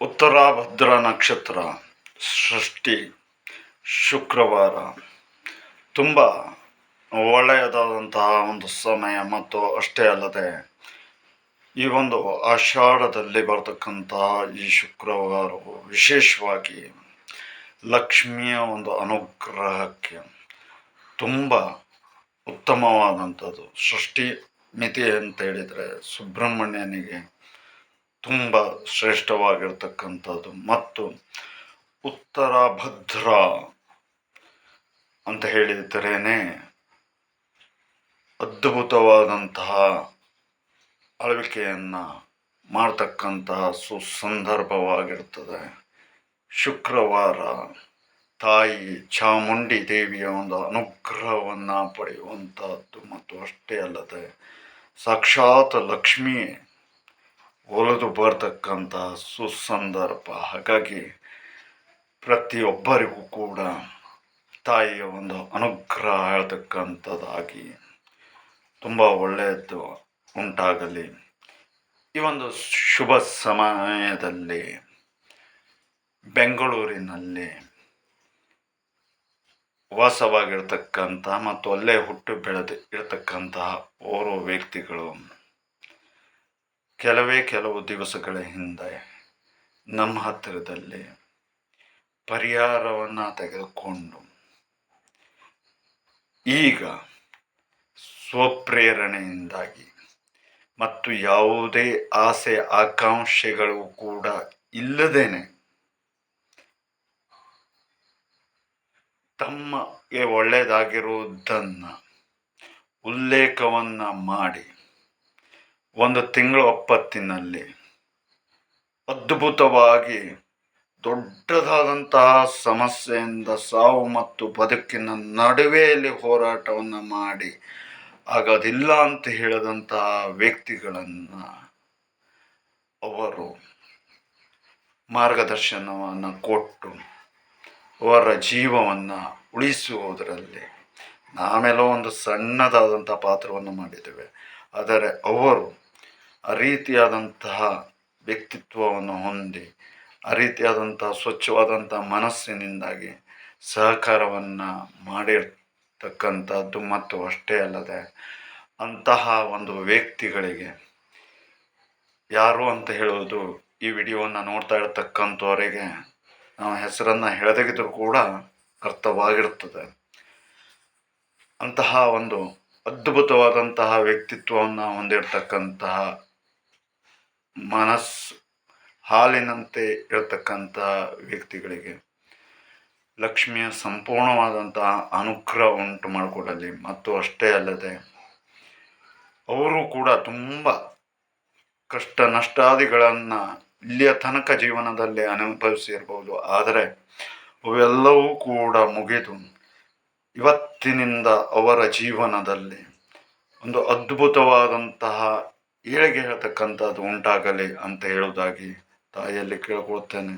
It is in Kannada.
ಉತ್ತರ ಭದ್ರ ನಕ್ಷತ್ರ, ಸೃಷ್ಟಿ, ಶುಕ್ರವಾರ. ತುಂಬ ಒಳ್ಳೆಯದಾದಂತಹ ಒಂದು ಸಮಯ ಮತ್ತು ಅಷ್ಟೇ ಅಲ್ಲದೆ ಈ ಒಂದು ಆಷಾಢದಲ್ಲಿ ಬರ್ತಕ್ಕಂತಹ ಈ ಶುಕ್ರವಾರವು ವಿಶೇಷವಾಗಿ ಲಕ್ಷ್ಮಿಯ ಒಂದು ಅನುಗ್ರಹಕ್ಕೆ ತುಂಬ ಉತ್ತಮವಾದಂಥದ್ದು. ಸೃಷ್ಟಿ ಮಿತಿ ಅಂತ ಹೇಳಿದರೆ ಸುಬ್ರಹ್ಮಣ್ಯನಿಗೆ ತುಂಬ ಶ್ರೇಷ್ಠವಾಗಿರ್ತಕ್ಕಂಥದ್ದು. ಮತ್ತು ಉತ್ತರ ಭದ್ರ ಅಂತ ಹೇಳಿದರೇನೆ ಅದ್ಭುತವಾದಂತಹ ಅಳವಿಕೆಯನ್ನು ಮಾಡ್ತಕ್ಕಂತಹ ಸುಸಂದರ್ಭವಾಗಿರ್ತದೆ. ಶುಕ್ರವಾರ ತಾಯಿ ಚಾಮುಂಡಿ ದೇವಿಯ ಒಂದು ಅನುಗ್ರಹವನ್ನು ಪಡೆಯುವಂಥದ್ದು ಮತ್ತು ಅಷ್ಟೇ ಅಲ್ಲದೆ ಸಾಕ್ಷಾತ್ ಲಕ್ಷ್ಮಿ ಒಲಿದು ಬರ್ತಕ್ಕಂಥ ಸುಸಂದರ್ಭ. ಹಾಗಾಗಿ ಪ್ರತಿಯೊಬ್ಬರಿಗೂ ಕೂಡ ತಾಯಿಯ ಒಂದು ಅನುಗ್ರಹ ಹೇಳ್ತಕ್ಕಂಥದ್ದಾಗಿ ತುಂಬ ಒಳ್ಳೆಯದು ಉಂಟಾಗಲಿ. ಈ ಒಂದು ಶುಭ ಸಮಯದಲ್ಲಿ ಬೆಂಗಳೂರಿನಲ್ಲಿ ವಾಸವಾಗಿರ್ತಕ್ಕಂಥ ಮತ್ತು ಅಲ್ಲೇ ಹುಟ್ಟು ಬೆಳೆದು ಇರತಕ್ಕಂತಹ ಓರ್ವ ವ್ಯಕ್ತಿಗಳು ಕೆಲವೇ ಕೆಲವು ದಿವಸಗಳ ಹಿಂದೆ ನಮ್ಮ ಹತ್ತಿರದಲ್ಲಿ ಪರಿಹಾರವನ್ನು ತೆಗೆದುಕೊಂಡು ಈಗ ಸ್ವಪ್ರೇರಣೆಯಿಂದಾಗಿ ಮತ್ತು ಯಾವುದೇ ಆಸೆ ಆಕಾಂಕ್ಷೆಗಳು ಕೂಡ ಇಲ್ಲದೇನೆ ತಮ್ಮಗೆ ಒಳ್ಳೆಯದಾಗಿರುವುದನ್ನು ಉಲ್ಲೇಖವನ್ನು ಮಾಡಿ ಒಂದು ತಿಂಗಳ ಒಪ್ಪತ್ತಿನಲ್ಲಿ ಅದ್ಭುತವಾಗಿ ದೊಡ್ಡದಾದಂತಹ ಸಮಸ್ಯೆಯಿಂದ ಸಾವು ಮತ್ತು ಬದುಕಿನ ನಡುವೆಯಲ್ಲಿ ಹೋರಾಟವನ್ನು ಮಾಡಿ ಆಗೋದಿಲ್ಲ ಅಂತ ಹೇಳಿದಂತಹ ವ್ಯಕ್ತಿಗಳನ್ನು ಅವರು ಮಾರ್ಗದರ್ಶನವನ್ನು ಕೊಟ್ಟು ಅವರ ಜೀವವನ್ನು ಉಳಿಸುವುದರಲ್ಲಿ ನಾವೆಲ್ಲ ಒಂದು ಸಣ್ಣದಾದಂಥ ಪಾತ್ರವನ್ನು ಮಾಡಿದ್ದೇವೆ. ಆದರೆ ಅವರು ಆ ರೀತಿಯಾದಂತಹ ವ್ಯಕ್ತಿತ್ವವನ್ನು ಹೊಂದಿ ಆ ರೀತಿಯಾದಂಥ ಸ್ವಚ್ಛವಾದಂಥ ಮನಸ್ಸಿನಿಂದಾಗಿ ಸಹಕಾರವನ್ನು ಮಾಡಿರ್ತಕ್ಕಂಥದ್ದು ಮತ್ತು ಅಷ್ಟೇ ಅಲ್ಲದೆ ಅಂತಹ ಒಂದು ವ್ಯಕ್ತಿಗಳಿಗೆ ಯಾರು ಅಂತ ಹೇಳೋದು ಈ ವಿಡಿಯೋವನ್ನು ನೋಡ್ತಾ ಇರತಕ್ಕಂಥವರಿಗೆ ನಾವು ಹೆಸರನ್ನು ಹೇಳದಿದ್ದರೂ ಕೂಡ ಅರ್ಥವಾಗಿರುತ್ತದೆ. ಅಂತಹ ಒಂದು ಅದ್ಭುತವಾದಂತಹ ವ್ಯಕ್ತಿತ್ವವನ್ನು ಹೊಂದಿರತಕ್ಕಂತಹ ಮನಸ್ಸು ಹಾಲಿನಂತೆ ಇರತಕ್ಕಂಥ ವ್ಯಕ್ತಿಗಳಿಗೆ ಲಕ್ಷ್ಮಿಯ ಸಂಪೂರ್ಣವಾದಂತಹ ಅನುಗ್ರಹ ಉಂಟು ಮಾಡಿಕೊಡಲಿ. ಮತ್ತು ಅಷ್ಟೇ ಅಲ್ಲದೆ ಅವರು ಕೂಡ ತುಂಬ ಕಷ್ಟ ನಷ್ಟಾದಿಗಳನ್ನು ಇಲ್ಲಿಯ ತನಕ ಜೀವನದಲ್ಲಿ ಅನುಭವಿಸಿರ್ಬೋದು ಆದರೆ ಅವೆಲ್ಲವೂ ಕೂಡ ಮುಗಿದು ಇವತ್ತಿನಿಂದ ಅವರ ಜೀವನದಲ್ಲಿ ಒಂದು ಅದ್ಭುತವಾದಂತಹ ಏಳಿಗೆ ಹೇಳ್ತಕ್ಕಂಥದ್ದು ಉಂಟಾಗಲಿ ಅಂತ ಹೇಳೋದಾಗಿ ತಾಯಿಯಲ್ಲಿ ಕೇಳ್ಕೊಳ್ತೇನೆ